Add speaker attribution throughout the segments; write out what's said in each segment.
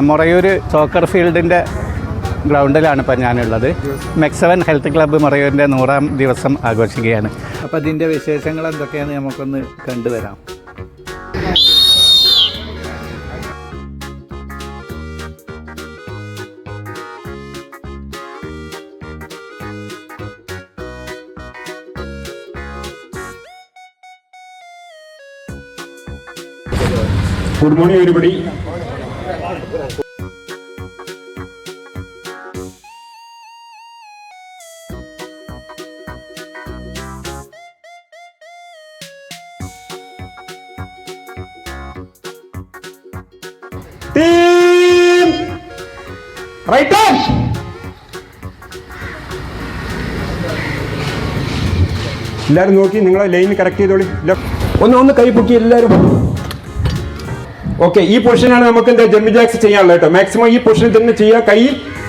Speaker 1: Morayur soccer ഫീൽഡിന്റെ ഗ്രൗണ്ടിലാണ് ഇപ്പം ഞാനുള്ളത്. മെക്സവൻ ഹെൽത്ത് ക്ലബ്ബ് മുറയൂരിന്റെ നൂറാം ദിവസം ആഘോഷിക്കുകയാണ്. അപ്പോൾ അതിന്റെ വിശേഷങ്ങൾ എന്തൊക്കെയാണെന്ന് നമുക്കൊന്ന് കണ്ടുവരാം.
Speaker 2: Good morning, everybody. Team right on. നോക്കി നിങ്ങളെ ലൈൻ കറക്റ്റ് ചെയ്തോളി. ഒന്ന് ഒന്ന് കൈ പൊക്കി എല്ലാവരും ഓക്കെ ഈ പൊസിഷനാണ് നമുക്ക് എന്താ ജമ്മി ജാക്സ് ചെയ്യാനുള്ളത് കേട്ടോ മാക്സിമം ഈ പൊസിഷനിൽ തന്നെ ചെയ്യുക. കൈ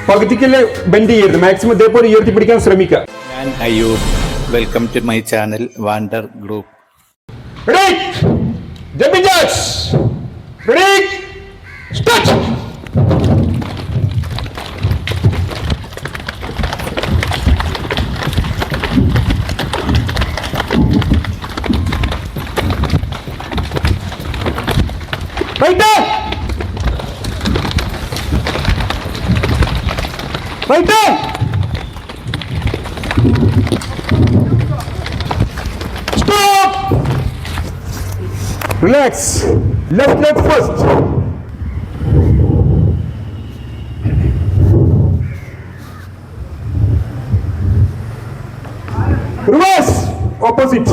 Speaker 2: പകുതിക്കല്ലേ ബെൻഡ് ചെയ്യരുത്. മാക്സിമം ഇതേപോലെ ഉയർത്തി പിടിക്കാൻ ശ്രമിക്കുക.
Speaker 1: ഞാൻ Ayyub. Welcome to my channel wonder group
Speaker 2: jump jacks start Relax. Left leg first. Reverse. Opposite.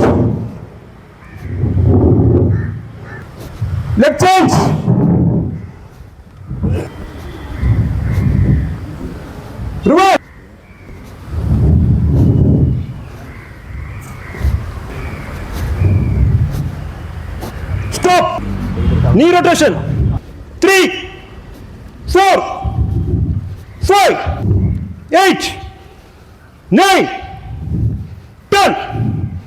Speaker 2: Leg change. Reverse. Stop. Knee rotation. Three, four, five, eight, nine, ten.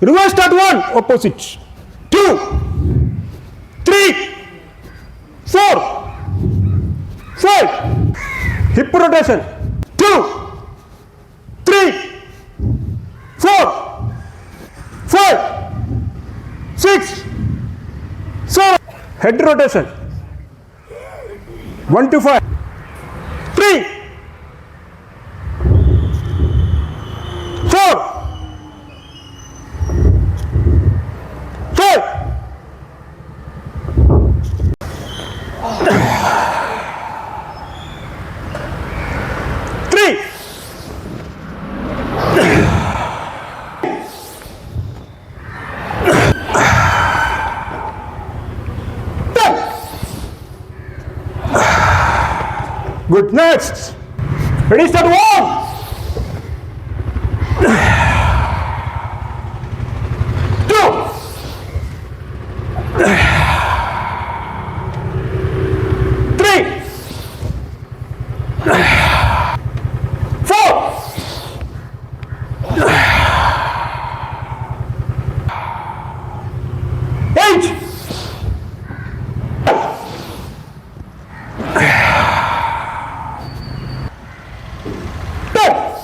Speaker 2: Reverse start one. Opposite. Two, three, four, five. Hip rotation. Head rotation. One two five. Good. Next. Ready, start one. 到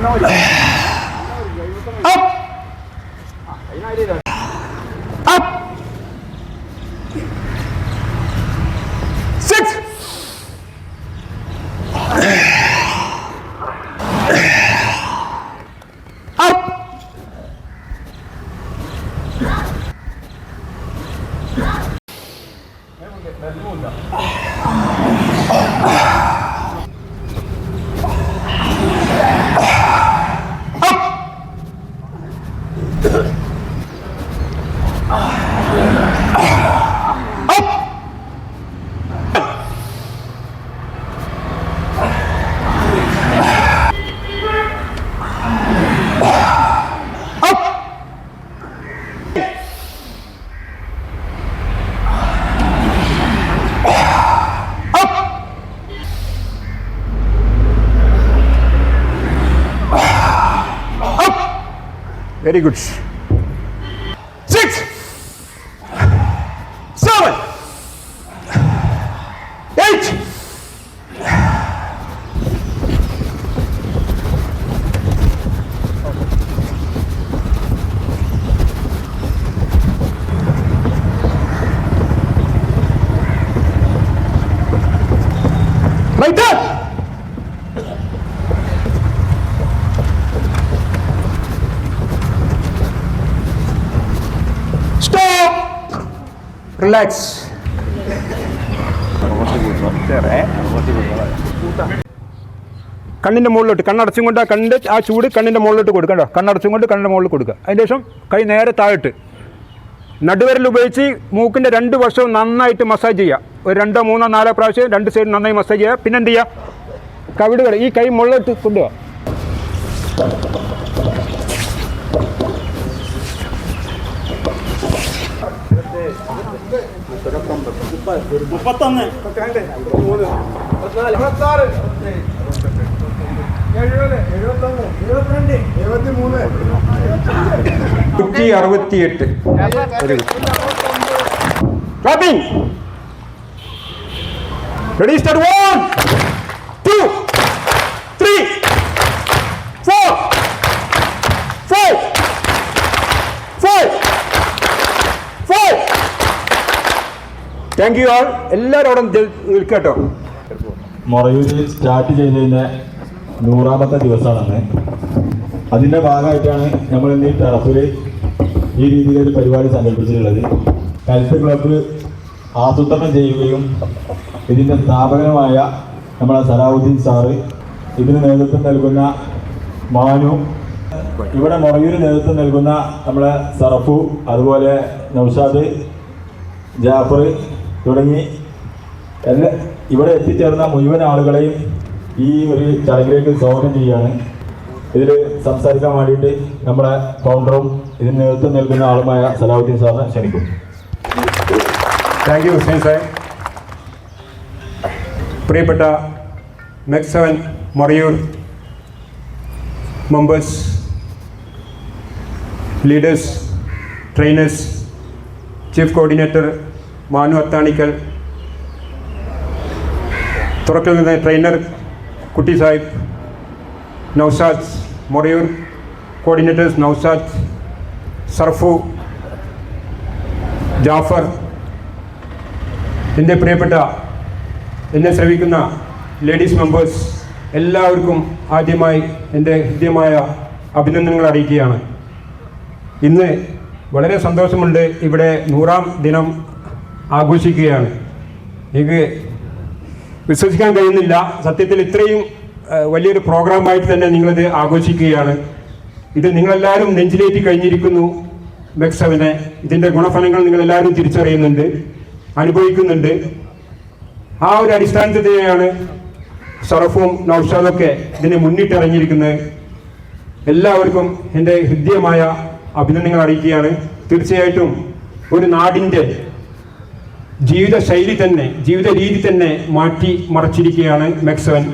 Speaker 2: Yeah. very good. Relax. കണ്ണിന്റെ മുകളിലോട്ട് കണ്ണടച്ചും കൊണ്ട് ആ ആ ചൂട് കണ്ണിന്റെ മുകളിലോട്ട് കൊടുക്കുക കേട്ടോ. കണ്ണടച്ചും കൊണ്ട് കണ്ണിന്റെ മുകളിൽ കൊടുക്കുക അതിന് ശേഷം കൈ നേരെ താഴോട്ട്. നടുവിരൽ ഉപയോഗിച്ച് മൂക്കിന്റെ രണ്ട് വശവും നന്നായിട്ട് മസാജ് ചെയ്യുക ഒരു രണ്ടോ മൂന്നോ നാലോ പ്രാവശ്യം രണ്ട് സൈഡ് നന്നായി മസാജ് ചെയ്യുക പിന്നെ എന്ത് ചെയ്യുക കവിടുകൾ ഈ കൈ മുകളിലോട്ട് കൊണ്ടുപോകുക നൂറ്റി അറുപത്തിയെട്ട്. Ready start one thank you all എല്ലാവരും അവിടെ നിൽക്കട്ടോ.
Speaker 3: മൊറയൂരിൽ സ്റ്റാർട്ട് ചെയ്തതിന്റെ നൂറാമത്തെ ദിവസമാണ്. അതിന്റെ ഭാഗമായിട്ടാണ് നമ്മൾ ഇന്ന് ഈ ടറഫിൽ ഈ രീതിയിലൊരു പരിപാടി സംഘടിപ്പിച്ചിട്ടുള്ളത്. ഹെൽത്ത് ക്ലബ്ബ് ആസൂത്രണം ചെയ്യുകയും ഇതിന്റെ സ്ഥാപകനുമായ നമ്മളെ സലാഹുദ്ദീൻ സാറ് ഇതിന് നേതൃത്വം നൽകുന്ന മാനു ഇവിടെ മൊറയൂര് നേതൃത്വം നൽകുന്ന നമ്മളെ സറഫു അതുപോലെ നൗഷാദ് ജാഫർ തുടങ്ങി. എല്ലാ ഇവിടെ എത്തിച്ചേർന്ന മുഴുവൻ ആളുകളെയും ഈ ഒരു ചടങ്ങിലേക്ക് സ്വാഗതം ചെയ്യുകയാണ്. ഇതിൽ സംസാരിക്കാൻ വേണ്ടിയിട്ട് നമ്മുടെ ഫൗണ്ടറും ഇതിന് നേതൃത്വം നൽകുന്ന ആളുമായ സലാഹുദ്ദീൻ സാറിനെ ക്ഷണിക്കും
Speaker 2: താങ്ക് യു ഹുസൈൻ സാഹിബ് പ്രിയപ്പെട്ട MEC seven Morayur members leaders trainers chief coordinator Manu Athanikkal. തുറക്കിൽ നിന്ന് ട്രെയിനർ കുട്ടി സാഹിബ്. നൗസാദ് മൊറയൂർ. കോർഡിനേറ്റേഴ്സ് നൗസാദ് സർഫു. ജാഫർ. എന്റെ പ്രിയപ്പെട്ട എന്നെ ശ്രവിക്കുന്ന ലേഡീസ് മെമ്പേഴ്സ് എല്ലാവർക്കും ആദ്യമായി എന്റെ ഹൃദ്യമായ അഭിനന്ദനങ്ങൾ അറിയിക്കുകയാണ്. ഇന്ന് വളരെ സന്തോഷമുണ്ട് ഇവിടെ നൂറാം ദിനം ആഘോഷിക്കുകയാണ്. എനിക്ക് വിശ്വസിക്കാൻ കഴിയുന്നില്ല. സത്യത്തിൽ ഇത്രയും വലിയൊരു പ്രോഗ്രാമായിട്ട് തന്നെ നിങ്ങളിത് ആഘോഷിക്കുകയാണ്. ഇത് നിങ്ങളെല്ലാവരും നെഞ്ചിലേറ്റി കഴിഞ്ഞിരിക്കുന്നു മെക്സവിനെ ഇതിന്റെ ഗുണഫലങ്ങൾ നിങ്ങളെല്ലാവരും തിരിച്ചറിയുന്നുണ്ട് അനുഭവിക്കുന്നുണ്ട്. ആ ഒരു അടിസ്ഥാനത്തിൽ തന്നെയാണ് സറഫും നൌഷാദൊക്കെ ഇതിനെ മുന്നിട്ടിറങ്ങിയിരിക്കുന്നത്. എല്ലാവർക്കും എന്റെ ഹൃദ്യമായ അഭിനന്ദനങ്ങൾ അറിയിക്കുകയാണ്. തീർച്ചയായിട്ടും ഒരു നാടിന്റെ ജീവിത ശൈലി തന്നെ ജീവിത രീതി തന്നെ മാറ്റി മറച്ചിരിക്കുകയാണ് മെക്സവൻ.